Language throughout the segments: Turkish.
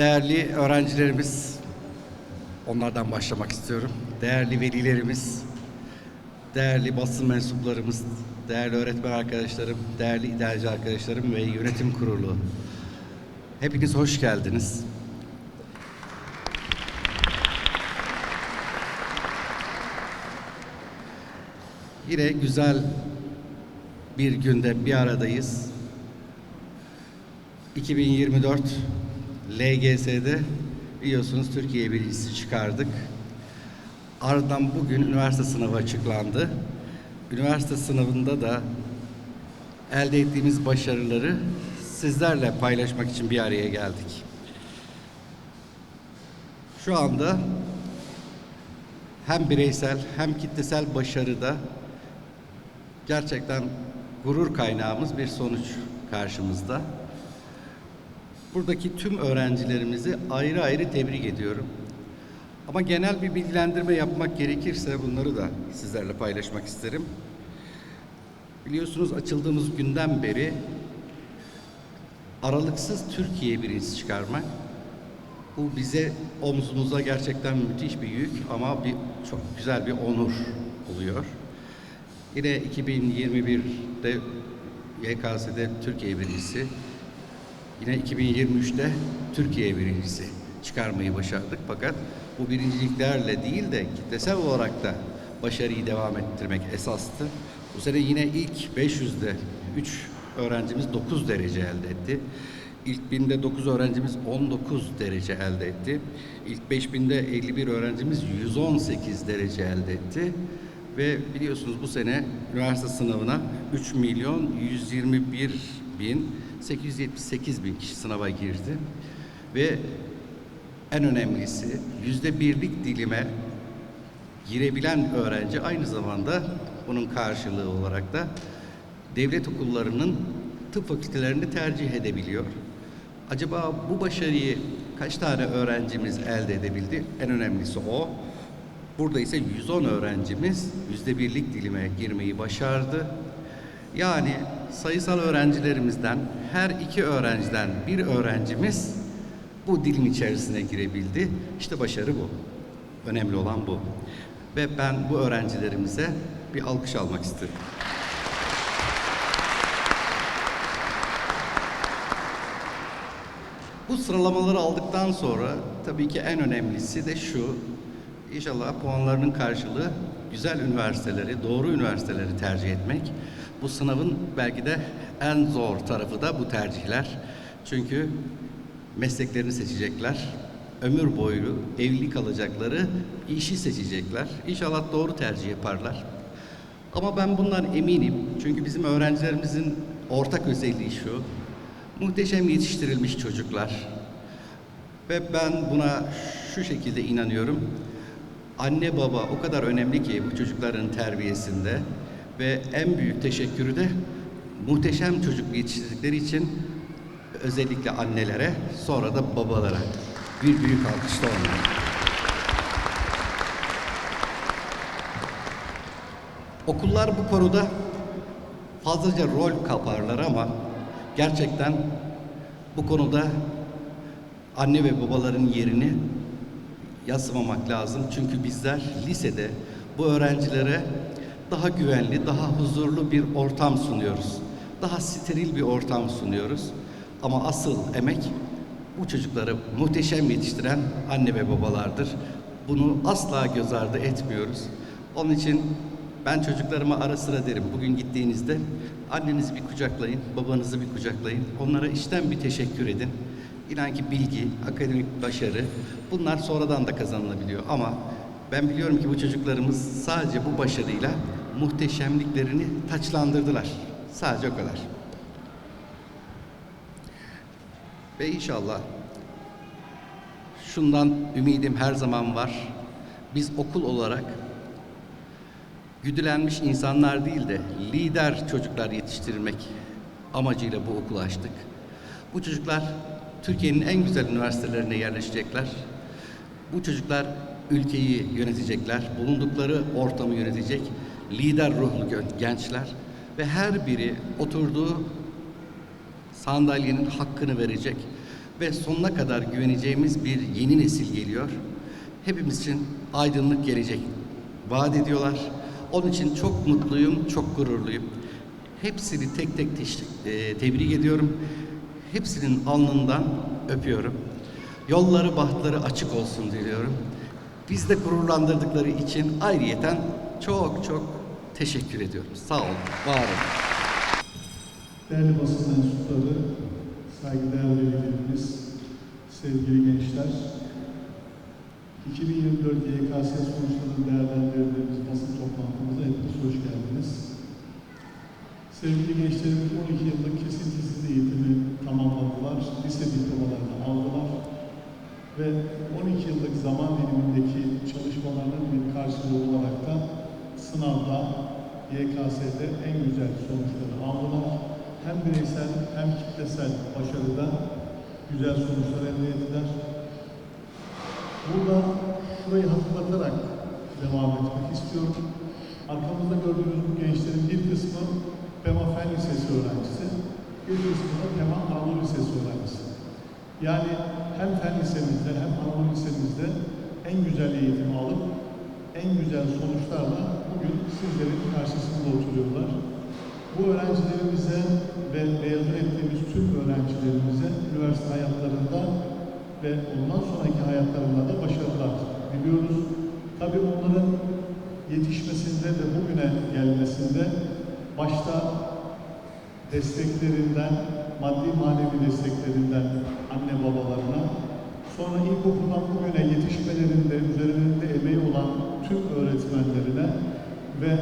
Değerli öğrencilerimiz, onlardan başlamak istiyorum. Değerli velilerimiz, değerli basın mensuplarımız, değerli öğretmen arkadaşlarım, değerli idareci arkadaşlarım ve yönetim kurulu. Hepiniz hoş geldiniz. Yine güzel bir günde bir aradayız. 2024 LGS'de biliyorsunuz Türkiye birincisi çıkardık. Ardından bugün üniversite sınavı açıklandı. Üniversite sınavında da elde ettiğimiz başarıları sizlerle paylaşmak için bir araya geldik. Şu anda hem bireysel hem kitlesel başarıda gerçekten gurur kaynağımız bir sonuç karşımızda. Buradaki tüm öğrencilerimizi ayrı ayrı tebrik ediyorum. Ama genel bir bilgilendirme yapmak gerekirse bunları da sizlerle paylaşmak isterim. Biliyorsunuz açıldığımız günden beri aralıksız Türkiye birincisi çıkarmak bu bize omzumuza gerçekten müthiş bir yük ama bir çok güzel bir onur oluyor. Yine 2021'de YKS'de Türkiye birincisi, yine 2023'te Türkiye birincisi çıkarmayı başardık. Fakat bu birinciliklerle değil de kitlesel olarak da başarıyı devam ettirmek esastı. Bu sene yine ilk 500'de 3 öğrencimiz 9 derece elde etti. İlk 1000'de 9 öğrencimiz 19 derece elde etti. İlk 5000'de 51 öğrencimiz 118 derece elde etti. Ve biliyorsunuz bu sene üniversite sınavına 3 milyon 121 bin 878 bin kişi sınava girdi. Ve en önemlisi yüzde birlik dilime girebilen öğrenci aynı zamanda bunun karşılığı olarak da devlet okullarının tıp fakültelerini tercih edebiliyor. Acaba bu başarıyı kaç tane öğrencimiz elde edebildi? En önemlisi o. Burada ise 110 öğrencimiz yüzde birlik dilime girmeyi başardı. Yani sayısal öğrencilerimizden her iki öğrenciden bir öğrencimiz bu dilim içerisine girebildi. İşte başarı bu. Önemli olan bu. Ve ben bu öğrencilerimize bir alkış almak isterim. Bu sıralamaları aldıktan sonra tabii ki en önemlisi de şu. İnşallah puanlarının karşılığı güzel üniversiteleri, doğru üniversiteleri tercih etmek. Bu sınavın belki de en zor tarafı da bu tercihler. Çünkü mesleklerini seçecekler. Ömür boyu evli kalacakları işi seçecekler. İnşallah doğru tercih yaparlar. Ama ben bundan eminim. Çünkü bizim öğrencilerimizin ortak özelliği şu. Muhteşem yetiştirilmiş çocuklar. Ve ben buna şu şekilde inanıyorum. Anne baba o kadar önemli ki bu çocukların terbiyesinde ve en büyük teşekkürü de muhteşem çocuk yetiştirdikleri için özellikle annelere sonra da babalara bir büyük alkış da onlara. Okullar bu konuda fazlaca rol kaparlar ama gerçekten bu konuda anne ve babaların yerini yaslamamak lazım. Çünkü bizler lisede bu öğrencilere daha güvenli, daha huzurlu bir ortam sunuyoruz. Daha steril bir ortam sunuyoruz. Ama asıl emek bu çocukları muhteşem yetiştiren anne ve babalardır. Bunu asla göz ardı etmiyoruz. Onun için ben çocuklarıma ara sıra derim bugün gittiğinizde annenizi bir kucaklayın, babanızı bir kucaklayın. Onlara içten bir teşekkür edin. İnan ki bilgi, akademik başarı bunlar sonradan da kazanılabiliyor ama ben biliyorum ki bu çocuklarımız sadece bu başarıyla muhteşemliklerini taçlandırdılar. Sadece o kadar. Ve inşallah şundan ümidim her zaman var. Biz okul olarak güdülenmiş insanlar değil de lider çocuklar yetiştirmek amacıyla bu okulu açtık. Bu çocuklar Türkiye'nin en güzel üniversitelerine yerleşecekler. Bu çocuklar ülkeyi yönetecekler, bulundukları ortamı yönetecek lider ruhlu gençler ve her biri oturduğu sandalyenin hakkını verecek. ve sonuna kadar güveneceğimiz bir yeni nesil geliyor. Hepimiz için aydınlık gelecek vaat ediyorlar. Onun için çok mutluyum, çok gururluyum. Hepsini tek tek e, tebrik ediyorum. Hepsinin alnından öpüyorum. Yolları, bahtları açık olsun diliyorum. Biz de gururlandırdıkları için ayrıyeten çok çok teşekkür ediyorum. Sağ olun, var olun. Değerli basın mensupları, saygıdeğer velilerimiz, sevgili gençler, 2024 YKS sonuçlarını değerlendirdiğimiz basın toplantımıza hepiniz hoş geldiniz. Sevgili gençlerimiz 12 yıllık kesintisiz eğitimi tamamladılar, lise diplomalarını aldılar ve 12 yıllık zaman dilimindeki çalışmalarının bir karşılığı olarak da sınavda YKS'de en güzel sonuçları aldılar. Hem bireysel hem kitlesel başarıda güzel sonuçlar elde ettiler. Burada şurayı hatırlatarak devam etmek istiyorum. Arkamızda gördüğünüz bu gençlerin bir kısmı PEMA Fen Lisesi öğrencisi, bir kısmı da PEMA Anadolu Lisesi öğrencisi. Yani hem fen lisemizde hem Anadolu lisemizde en güzel eğitimi alıp en güzel sonuçlarla bugün sizlerin karşısında oturuyorlar. Bu öğrencilerimize ve mezun ettiğimiz tüm öğrencilerimize üniversite hayatlarında ve ondan sonraki hayatlarında da başarılar diliyoruz. Tabii onların yetişmesinde ve bugüne gelmesinde başta desteklerinden, maddi manevi desteklerinden anne babalarına, sonra ilkokuldan bugüne yetişmelerinde üzerlerinde emeği olan tüm öğretmenlerine ve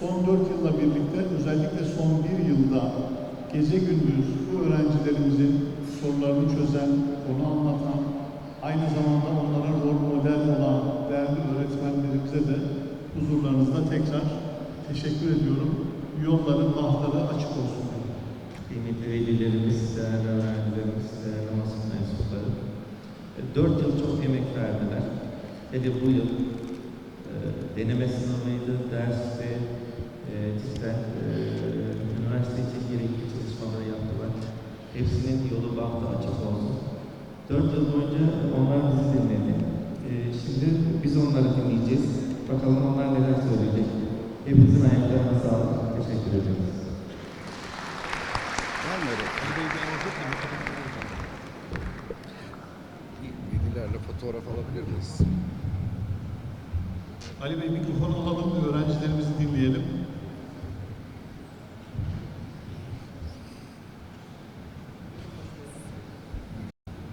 son dört yılla birlikte özellikle son bir yılda gece gündüz bu öğrencilerimizin sorularını çözen, onu anlatan, aynı zamanda onlara rol model olan değerli öğretmenlerimize de huzurlarınızda tekrar teşekkür ediyorum. Yolları, bahtları açık olsun. Kıymetli velilerimiz, değerli öğrencilerimiz, değerli basın mensupları. E, Dört yıl çok emek verdiler. Hele bu yıl deneme sınavıydı, dersi, e, cidden e, üniversite için gerekli çalışmaları yaptılar. Hepsinin yolu bahtı açık olsun. Dört yıl boyunca onlar bizi dinledi. E, şimdi biz onları dinleyeceğiz. Bakalım onlar neler söyleyecek. Hepinizin ayaklarına sağlık. Teşekkür ederiz. Velilerle fotoğraf alabilir miyiz? Ali Bey mikrofonu alalım, öğrencilerimizi dinleyelim.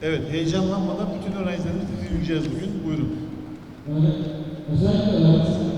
Evet, heyecanlanmadan bütün öğrencilerimizi dinleyeceğiz bugün. Buyurun. Öyle, özellikle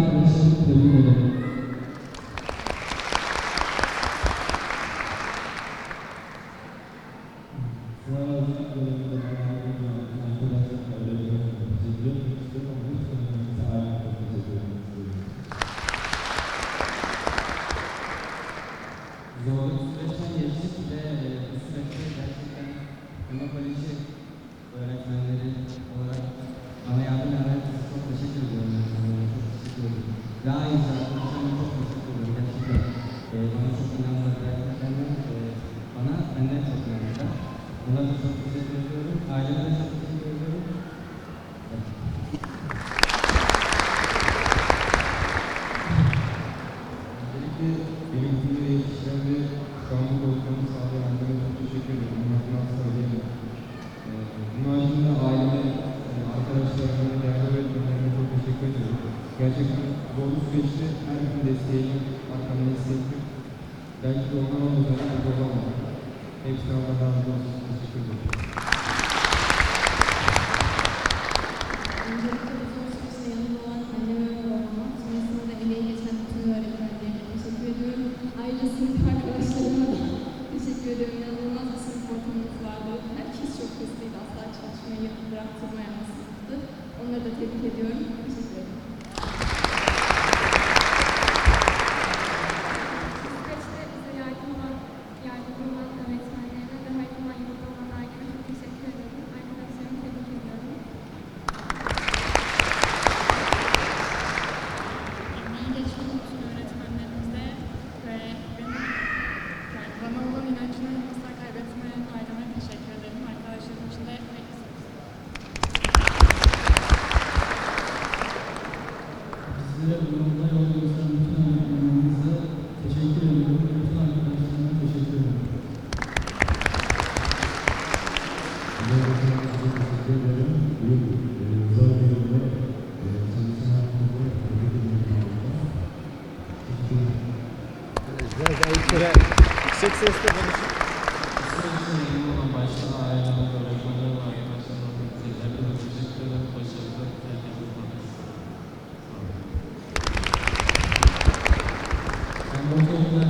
Ayrıca tüm arkadaşlarımı tebrik ederim. Şu an özellikle arkadaşlarımla öyle bir istiyorum ama hiç önemli ayrı teşekkür etmek istiyorum. Zorlu süreçten geçtik ve e, bu süreçte gerçekten Ünlü Koleji öğretmenleri olarak bana yardım eden herkese çok teşekkür ediyorum. öğretmenlere Çok teşekkür ediyorum. Ve ayrıca arkadaşlarıma çok teşekkür ediyorum. Gerçekten e, bana çok inandılar. Gerçekten de e, bana benden çok inandılar. Buna da çok teşekkür Gracias.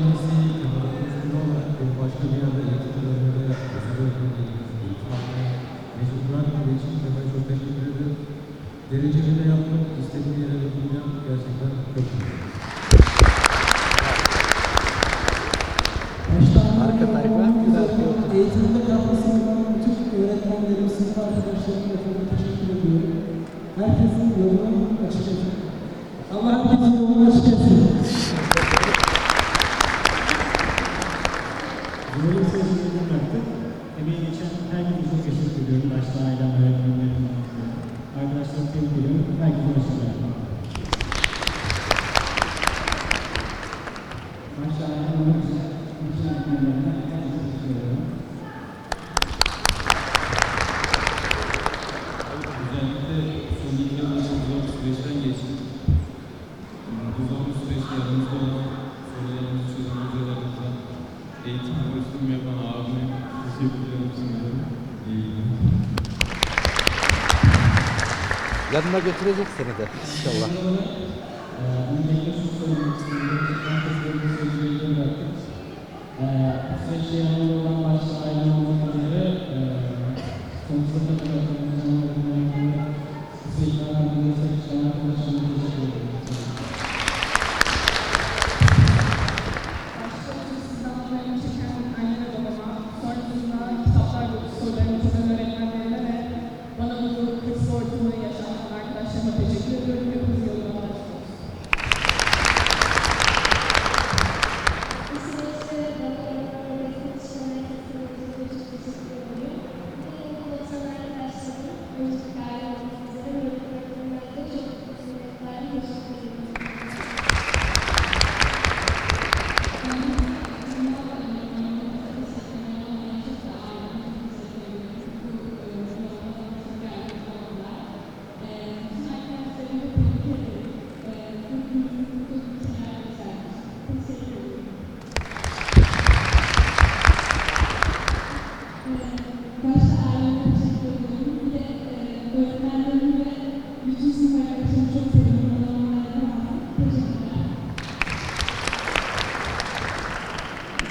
çalışan herkese teşekkür ediyorum. Başta ailem, öğretmenlerim, arkadaşlarım tebrik ediyorum. Herkese başarılar. sonuna götürecek seni de inşallah.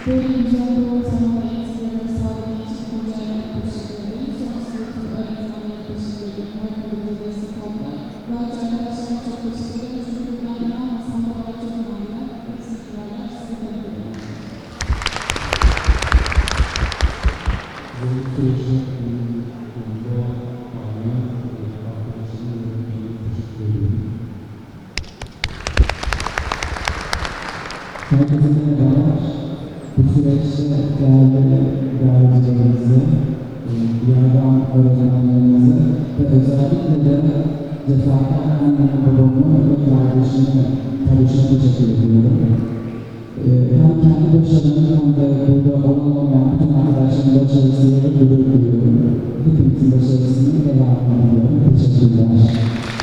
Thank you. öğretmenlerimizi ve özellikle de defakta annemin babamı ve kardeşimi kardeşimi teşekkür ediyorum. Ee, hem kendi başarımı hem de burada olan bütün arkadaşlarımın başarısıyla gurur duyuyorum. Hepimizin başarısını devamlı ediyorum. Teşekkürler.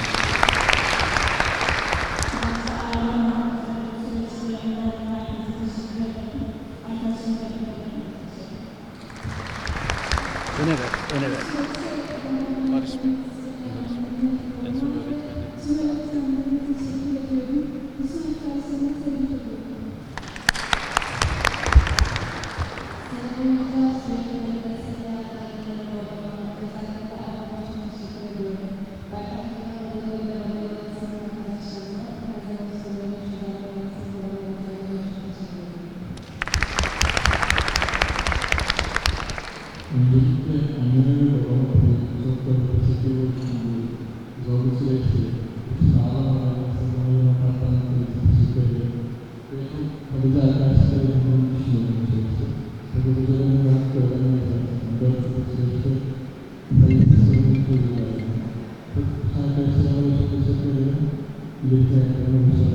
Thank you.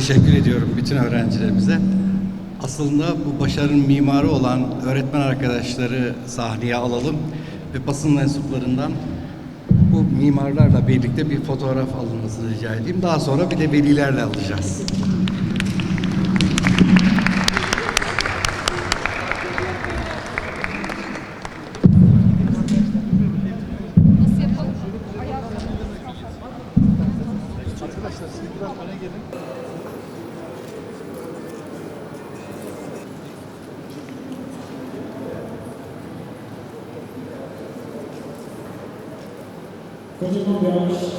teşekkür ediyorum bütün öğrencilerimize. Aslında bu başarının mimarı olan öğretmen arkadaşları sahneye alalım ve basın mensuplarından bu mimarlarla birlikte bir fotoğraf alınmasını rica edeyim. Daha sonra bir de velilerle alacağız. mudamos